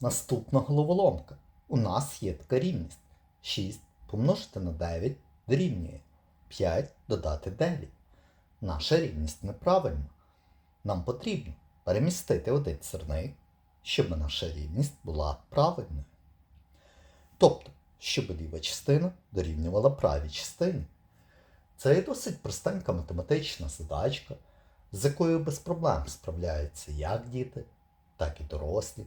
Наступна головоломка. У нас є така рівність. 6 помножити на 9 дорівнює 5 додати 9. Наша рівність неправильна. Нам потрібно перемістити один сирник, щоб наша рівність була правильною. Тобто, щоб ліва частина дорівнювала правій частині. Це є досить простенька математична задачка, з якою без проблем справляються як діти, так і дорослі.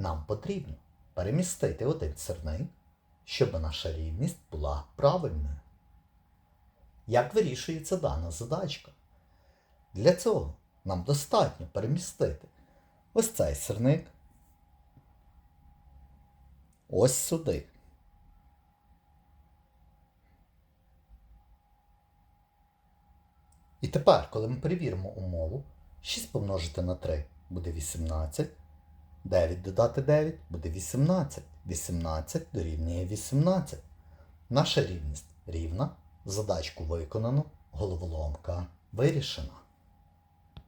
Нам потрібно перемістити один сирник, щоб наша рівність була правильною. Як вирішується дана задачка? Для цього нам достатньо перемістити ось цей сирник ось сюди. І тепер, коли ми перевіримо умову, 6 помножити на 3 буде 18. 9 додати 9 буде 18. 18 дорівнює 18. Наша рівність рівна. Задачку виконано, головоломка вирішена.